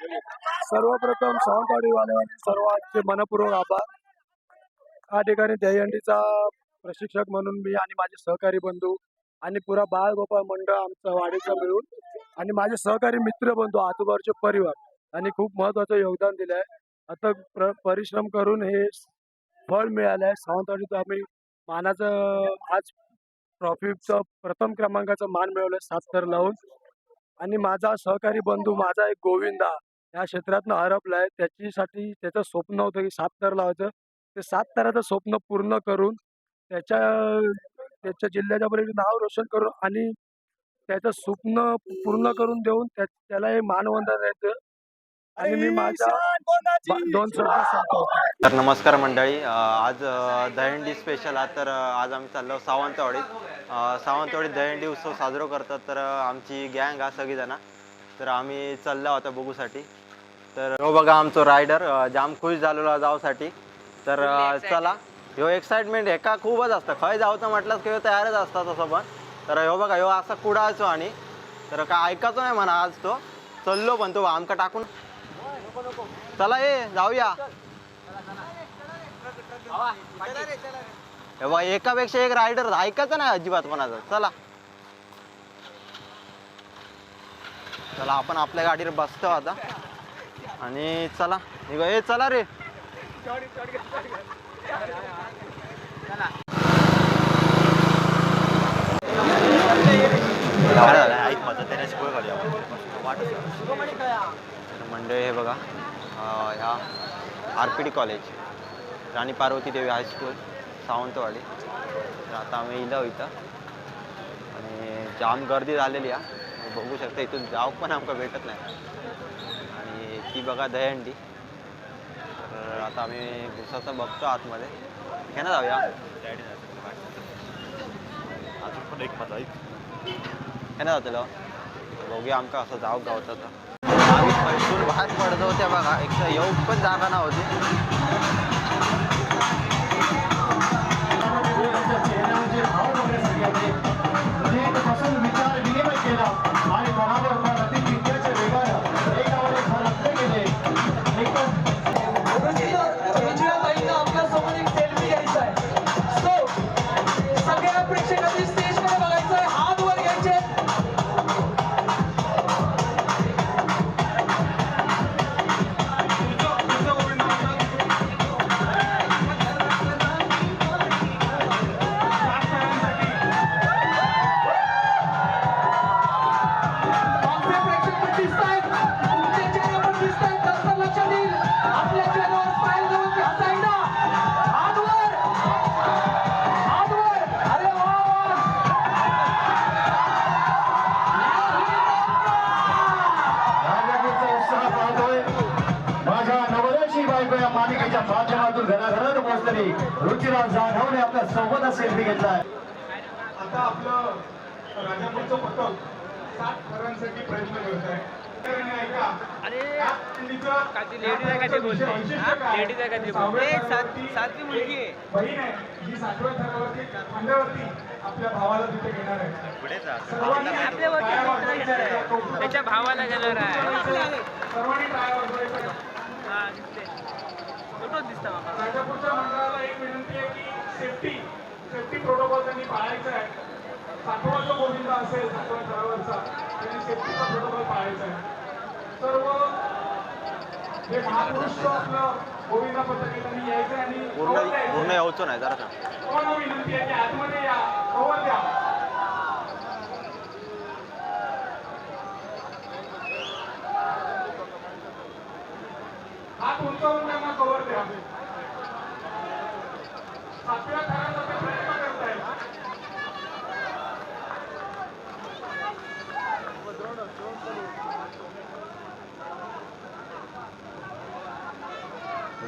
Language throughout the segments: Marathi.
सर्वप्रथम सावंतवाडीवाल्यांचे सर्वांचे मनपूर्वक आभार. या ठिकाणी दहीहंडीचा प्रशिक्षक म्हणून मी आणि माझे सहकारी बंधू आणि पुरा बाळगोपाळ मंडळ आमचा वाडीचा मिळून आणि माझे सहकारी मित्र बंधू आजूबाजूचे परिवार यांनी खूप महत्वाचं योगदान दिलं आहे आता प्र परिश्रम करून हे फळ मिळालं आहे सावंतवाडीत आम्ही मानाचं आज ट्रॉफीचं प्रथम क्रमांकाचं मान मिळवलं सात तर लावून. आणि माझा सहकारी बंधू माझा एक गोविंदा या क्षेत्रातनं हरपलाय त्याच्यासाठी त्याचं स्वप्न होतं की सात तर लावायचं. ते सात तराचं स्वप्न पूर्ण करून त्याच्या त्याच्या जिल्ह्याच्या बरोबर नाव रोशन करून आणि त्याचं स्वप्न पूर्ण करून देऊन त्या त्याला हे मानवंदन द्यायचं आणि मी माझ्या दोन तर नमस्कार मंडळी. आज अ, दहीहंडी स्पेशल आहे तर आज आम्ही चाललो सावंतवाडीत. सावंतवाडीत दहीहंडी उत्सव साजरा करतात तर आमची गँग हा सगळीजणं. तर आम्ही चाललो होता बघूसाठी. तर हो बघा आमचं रायडर जाम खुश झालेलो आहे जाऊसाठी तर चला. ह्यो एक्साइटमेंट एका खूपच असतं. खंय जावचं म्हटलं की ह्यो तयारच असता तसं पण. तर ह्यो बघा ह्यो असा कुडायचो आणि तर काय ऐकायचो नाही म्हणा आज तो. चललो पण तो आमका टाकून. चला ये जाऊया. बघा एकापेक्षा एक रायडर ऐकायचं नाही अजिबात कोणाचं. चला. चला आपण आपल्या गाडीवर बसतो आता. आणि चला निघा. ए चला रे. मंडळी हे बघा ह्या R P D college Rani Parvati Devi high school Sawantwadi. तर आता आम्ही इलो इथं. आणि जाम गर्दी झालेली आहे. बघू शकता इथून जाऊ पण आमका भेटत नाही. ती बघा दहीहंडी. तर आता आम्ही घुसाचं बघतो आतमध्ये. घे ना जाऊया. अजून पण एक ना जातलो. बघूया आमका असं जाऊ गावतं तर आम्ही पैसून बाहेर पडत होत्या बघा. एक तर येऊ पण जागा नव्हती. मालिकेच्या माध्यमातून घराघरात पोहोचलेली. रुचिराज जाधवने आपल्या सोबतच सेल्फी घेतलाय. आता आपलं राजापूरचं पथक सात थरांसाठी प्रयत्न करत आहे काय? सहाव्या थरावरती मुलगी आहे. बहीण आहे जी सातव्या थरावरती खांद्यावरती आपल्या भावाला तिथे घेणार आहे. सर्वांनी टाळ्या वाजवायच्या आहेत. त्याच्या भावाला घेणार आहे. सर्वांनी टाळ्या वाजवायच्या आहेत. हा दिसते फोटो दिसता बाबा. राजापूरच्या मंडळाला एक विनंती आहे की सेफ्टी सेफ्टी प्रोटोकॉल त्यांनी पाळायचा आहे. सातवा जो गोविंद असेल सातव्या थरावरचा त्यांनी सेफ्टीचा प्रोटोकॉल पाळायचा आहे. सर्व जे महापुरुष आपलं गोविंदा यायचं आहे आणि पूर्ण. यावचो नाही जरा विनंती आहे की आतमध्ये या कवर द्या. हात उंचावून त्यांना कवर द्या. सातव्या थराचा ते प्रयत्न करतायत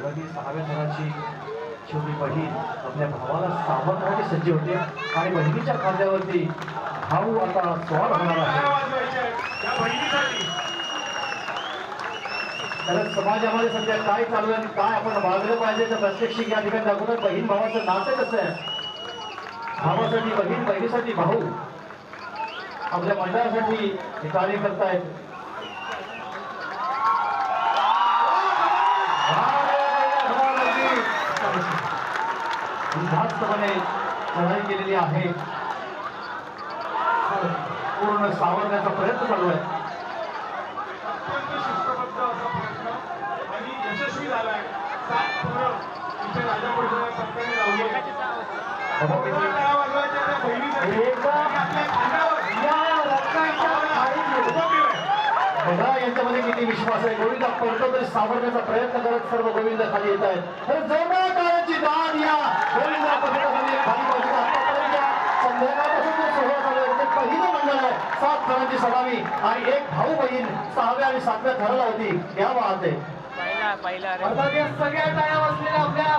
तेव्हा सहाव्या थराची छोटी बहीण आपल्या भावाला सावरण्यासाठी सज्ज होते. आणि बहिणीच्या खांद्यावरती भाऊ आता स्वार होणार आहे. कारण समाजामध्ये सध्या काय चालू आहे काय आपण वागलं पाहिजे तर प्रत्यक्षिक या ठिकाणी दाखवतात बहीण भावाचं नातं कसं आहे? भावासाठी बहीण बहिणीसाठी भाऊ आपल्या मंडळासाठी हे कार्य करतायत. शिस्तबद्धपणे चढाई केलेली आहे. पूर्ण सावरण्याचा प्रयत्न चालू आहे. केलंय. बघा यांच्यामध्ये किती विश्वास आहे. गोविंदा पडतो तरी सावरण्याचा प्रयत्न करत सर्व गोविंद खाली येत आहेत तर जोरदार टाळ्यांची दाद खाली संध्याकाळपासून जो सोहळा चालू आहे ते पहिलं मंडळ आहे सात जणांची सलामी आणि एक भाऊ बहीण सहाव्या आणि सातव्या थराला होती या वाहत अर्थात या सगळ्या टाळ्या वाजलेल्या आपल्या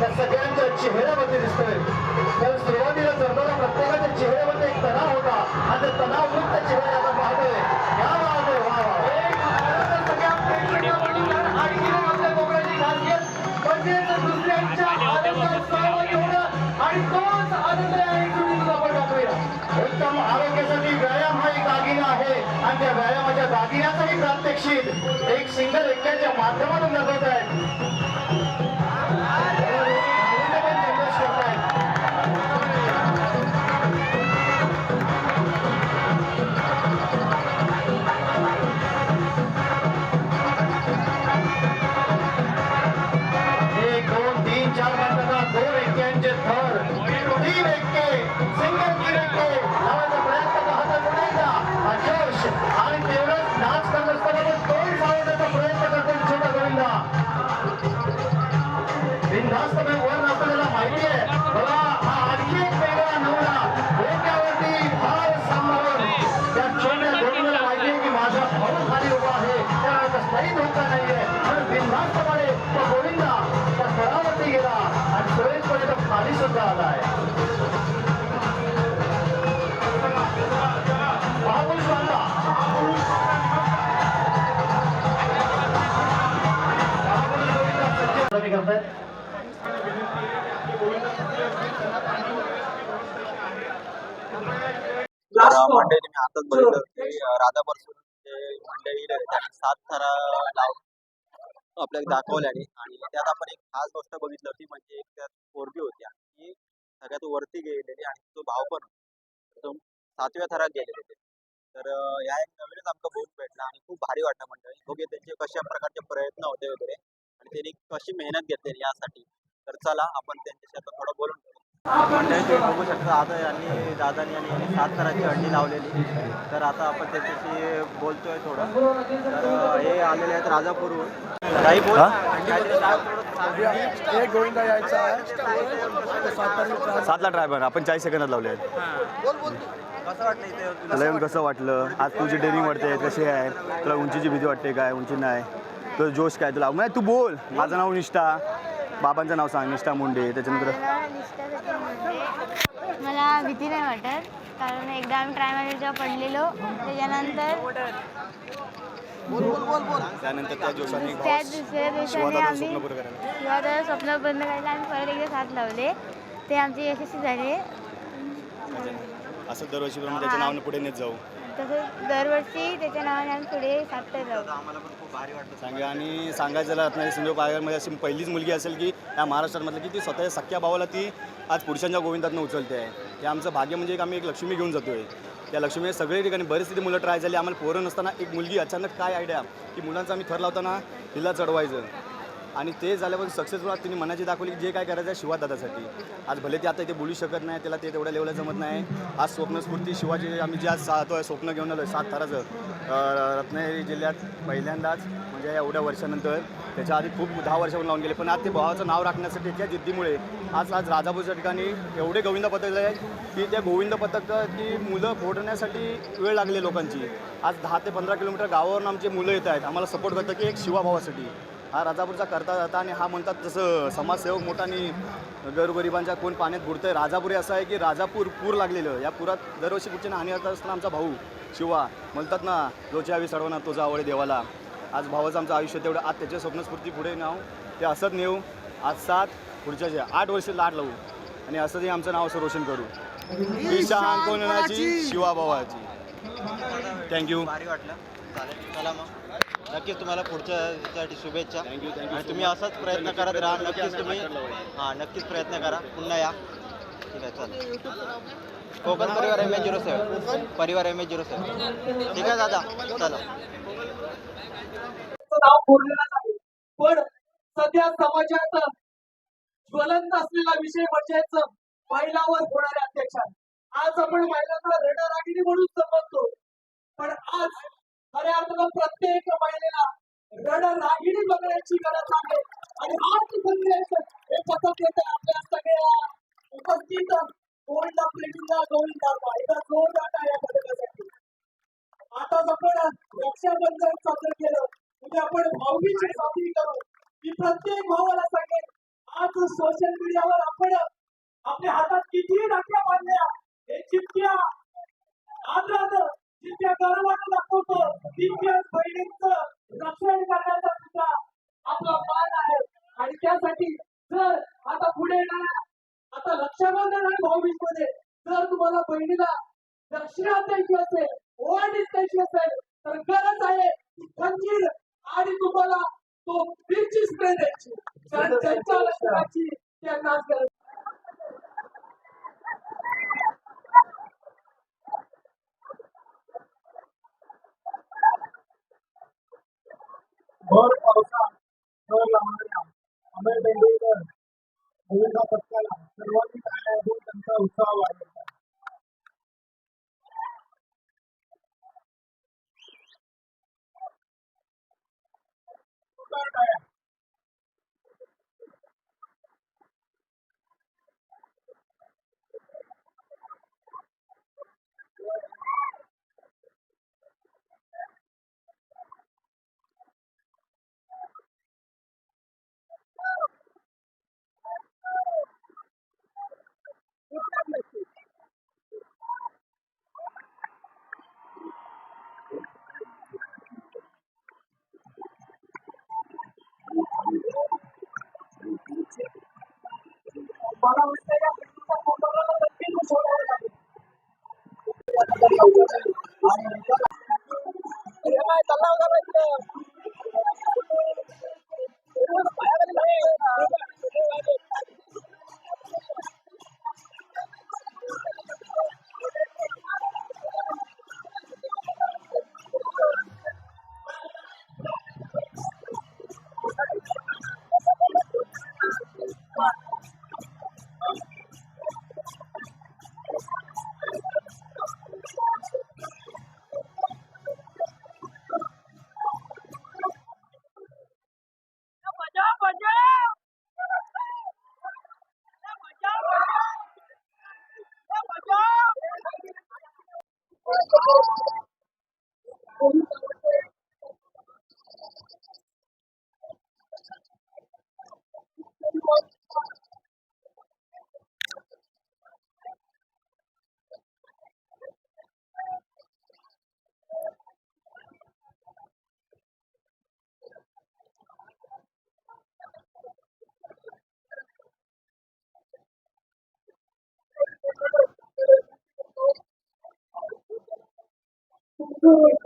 त्या सगळ्यांच्या चेहऱ्यावरती दिसतोय. तर सुरुवातीला चढताना प्रत्येकाच्या चेहऱ्यावरती एक तणाव होता. आणि ते तणावमुक्त चेहरे आपण पाहतोय या पाहतोय वा दुसऱ्यांच्या आणि तोच आनंद आपण दाखवूया. उत्तम आरोग्यासाठी व्यायाम हा एक दागिना आहे. आणि त्या व्यायामाच्या दागिन्याचाही प्रात्यक्षिक एक सिंगल एक्क्याच्या माध्यमातून दाखवत आहेत. मंडळी मी आताच बघितलं की जे मंडळी त्यांनी सात थरा लाव आपल्याला दाखवल्या आणि त्यात आपण एक खास गोष्ट बघितली होती म्हणजे एक त्यात पोरगी होती आणि ती सगळ्यात वरती गेलेली आणि तो भाव पण होता. तो सातव्या थरात गेलेले ते. तर अं, या एक नवीनच आमचा बघून भेटला आणि खूप भारी वाटलं मंडळी. बघूया त्यांचे कशा प्रकारचे प्रयत्न होते वगैरे आणि त्यांनी कशी मेहनत घेतली यासाठी. तर चला आपण त्यांच्याशी आता थोडं बोलून घेऊ मंडळी तुम्ही बघू शकता आता यांनी दादानी आणि यांनी सात थराची अंडी लावलेली. तर आता आपण त्याच्याशी बोलतोय थोडं. तर हे आलेले आहेत राजापूरहून. काही बोल. एक गोविंदा यायचा आहे सातला ड्रायव्हर आपण चाळीस सेकंदात लावले आहेत? तुला? येऊन कसं वाटलं? आज तुझी ट्रेनिंग वाटते कशी आहे? तुला उंचीची भीती वाटते काय? उंची नाही. तुझं जोश काय? तुला नाही तू बोल. माझं नाव निष्ठा. बाबांचं नाव सांग निष्ठा मुंडे त्याच्यानंतर मला निष्ठा सचिन मला भीती नाही वाटत कारण एकदा आम्ही ट्रायमध्ये जेव्हा पडलेलो त्याच्यानंतर त्यानंतर त्या जोशाने त्याच दुसऱ्या दिवसाने शिवादाचं आम्ही स्वप्न करायला किंवा त्याचं स्वप्न बंद करायला आम्ही परत एकदा साथ लावले. ते आमचे यशस्वी झाले. असं दरवर्षीप्रमाणे त्याच्या नावाने पुढे नेत जाऊ. तसंच दरवर्षी त्याच्या नावाने आम्ही पुढे साथ लावू आम्हाला पण खूप भारी वाटलं सांगा आणि सांगायचं झालं रत्नागिरी सिंधू पायगरमध्ये अशी पहिलीच मुलगी असेल की या महाराष्ट्रामधलं की ती स्वतःच्या सख्या भावाला ती आज पुरुषांच्या गोविंदातनं उचलते. आहे हे आमचं भाग्य म्हणजे एक आम्ही एक लक्ष्मी घेऊन जातो आहे त्या लक्ष्मी सगळे ठिकाणी बरेचसे मुलं ट्राय झाली. आम्हाला पोरं नसताना एक मुलगी अचानक काय आयडिया की मुलांचा आम्ही थर लावताना हिला चढवायचं. आणि ते झाल्यावर सक्सेसफुल तिने मनाची दाखवली की जे काय करायचं आहे शिवादादासाठी. आज भले ते आता इथे बोलू शकत नाही त्याला ते तेवढ्या लेवलला जमत नाही. आज स्वप्नस्फूर्ती शिवाजी आम्ही जे आज साहतो स्वप्न घेऊन आलो आहे सात ताराचं रत्नागिरी जिल्ह्यात पहिल्यांदाच म्हणजे एवढ्या वर्षानंतर त्याच्या आधी खूप दहा वर्षाहून लावून गेले पण आज ते भावाचं नाव राखण्यासाठी त्या जिद्दीमुळे आज आज राजापूरच्या ठिकाणी एवढे गोविंद पथक आहेत की त्या गोविंद पथकाची मुलं फोडण्यासाठी वेळ लागली लोकांची. आज दहा ते पंधरा किलोमीटर गावावरून आमचे मुलं येत आहेत आम्हाला सपोर्ट करतं की एक शिवाभावासाठी हा राजापूरचा करता जाता आणि हा म्हणतात जसं समाजसेवक मोठा आणि गरगरिबांच्या कोण पाण्यात बुडतंय. राजापूर हे असं आहे की राजापूर पूर लागलेलं. या पुरात दरवर्षी कुठची हानी होत असताना आमचा भाऊ शिवा म्हणतात ना जोची आवी सडवणार तुझा आवडे देवाला. आज भावाचं आमचं आयुष्य तेवढं आज त्याच्या स्वप्नस्फूर्ती पुढे नाव. ते असंच नेऊ. आज सात पुढच्या जे आठ वर्ष लाट लावू. आणि असंच आमचं नाव असं रोशन करू. ईशान कोणाची? शिवा भावाची थँक्यू भारी वाटलं. चालेल चला मग. नक्कीच तुम्हाला पुढच्या याच्यासाठी शुभेच्छा. थँक्यू थँक्यू आणि तुम्ही असाच प्रयत्न करत राहा. नक्कीच तुम्ही हां नक्कीच प्रयत्न करा. पुन्हा या. ठीक आहे चालेल कोकण परिवार एम ए झिरो सेवन परिवार एम ए झिरो सेवन ठीक आहे दादा. चला. नाव बोललेलं नाही. पण सध्या समाजात ज्वलंत असलेला विषय म्हणजेच महिलावर होणारे अत्याचार. आज आपण महिलांना रणरागिणी म्हणून समजतो. पण आज खऱ्या अर्थानं प्रत्येक महिलेला रणरागिणी बघण्याची गरज आहे. आणि आज संदेश हे पथक येत आपल्या सगळ्या उपस्थित गोविंदा प्रेमींना गोविंदा एकदा जोरदार टाळ्या पथकासाठी आता आपण रक्षाबंधन साजरं केलं म्हणजे आपण भाऊबीज साजरी करू की प्रत्येक भावाला सांगेल आज सोशल मीडियावर आपण आपल्या हातात किती राख्या बांधल्या हे चिपक्या आज राहत जितक्या गर्वानं दाखवतो. तितक्याच बहिणींचं रक्षण करण्याचा सुद्धा आपला मान आहे. आणि त्यासाठी जर आता पुढे येणाऱ्या आता रक्षाबंधन आणि भाऊबीजमध्ये जर तुम्हाला बहिणीला दक्षिणा द्यायची असेल ओवाळणीच द्यायची असेल तर गरज आहे की खंजीर आणि तुम्हाला तो बीच स्प्रे द्यायची. कारण त्यांच्या लक्षणाची त्यांना गरज भर पावसात भर लावणाऱ्या अमर तेंडुलकर गोविंदा पथकाला सर्वांनी टाळ्या त्यांचा उत्साह वाढवला टाळ्या. मला वाटतं या बहिणीच्या फोटोला नक्की सोडावं लागेल हे good.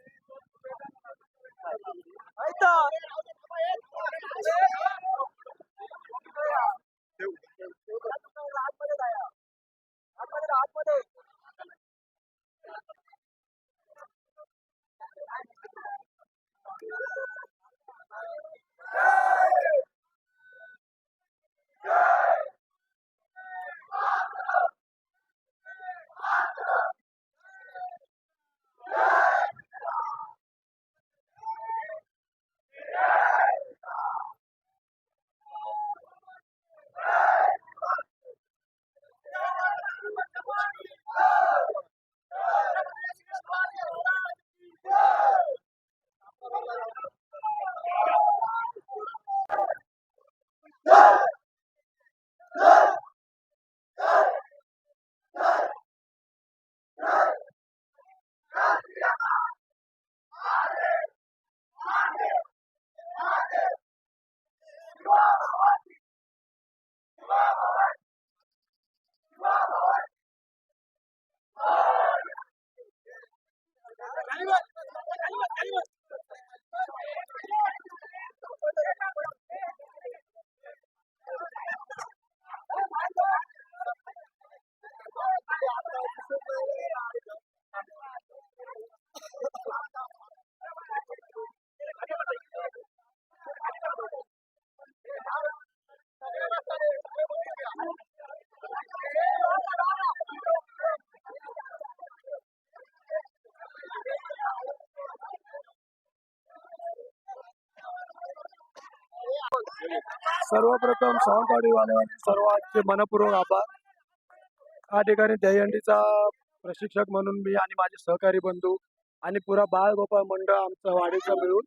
का मरे सर्वप्रथम सावंतवाडीवाल्यांचे सर्वांचे मनपूर्वक आभार. या ठिकाणी दहीहंडीचा प्रशिक्षक म्हणून मी आणि माझे सहकारी बंधू आणि पुरा बाळ गोपाळ मंडळ आमचा वाडीचा मिळून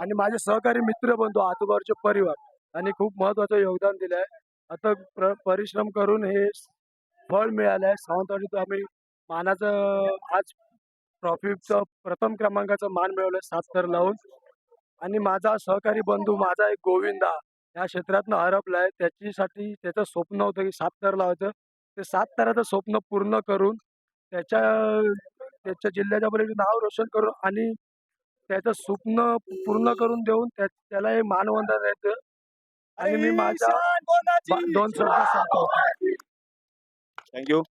आणि माझे सहकारी मित्र बंधू आजूबाजूचे परिवार यांनी खूप महत्वाचं योगदान दिलं आहे. आता प्र परिश्रम करून हे फळ मिळालं आहे. सावंतवाडीत आम्ही मानाचं आज ट्रॉफीचं प्रथम क्रमांकाचं मान मिळवलं सात तर लावून. आणि माझा सहकारी बंधू माझा एक गोविंदा या क्षेत्रातनं हरपलाय त्याच्यासाठी त्याचं स्वप्न होतं की सात तर लावायचं. ते सात तराचं स्वप्न पूर्ण करून त्याच्या त्याच्या जिल्ह्याच्या पलीकडे नाव रोशन करून आणि त्याचं स्वप्न पूर्ण करून देऊन त्या त्याला हे मानवंदन द्यायचं. आणि मी माझ्या बा- दोन शब्द सांगतो. थँक्यू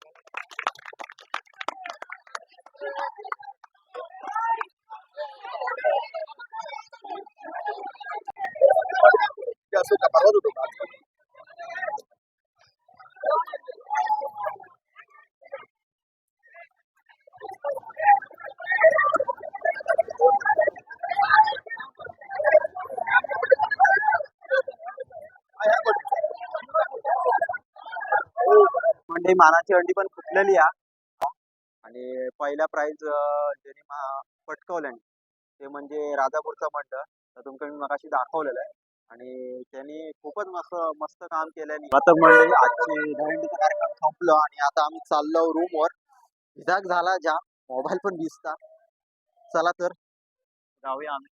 म्हणजे मानाची अंडी पण फुटलेली आहे. आणि पहिला प्राइज ज्यांनी पटकवल्याने ते म्हणजे राजापूरचा मंडळ. तर तुमचं मी मगाशी दाखवलेलं आहे. आणि त्यांनी खूपच मस्त मस्त काम केल्याने आता मंडळी आजचे दहीहंडीचा कार्यक्रम संपलो आणि आता आम्ही चाललो रूमवर भिजाक झाला ज्या मोबाईल पण दिसता. चला तर. जाऊया आम्ही.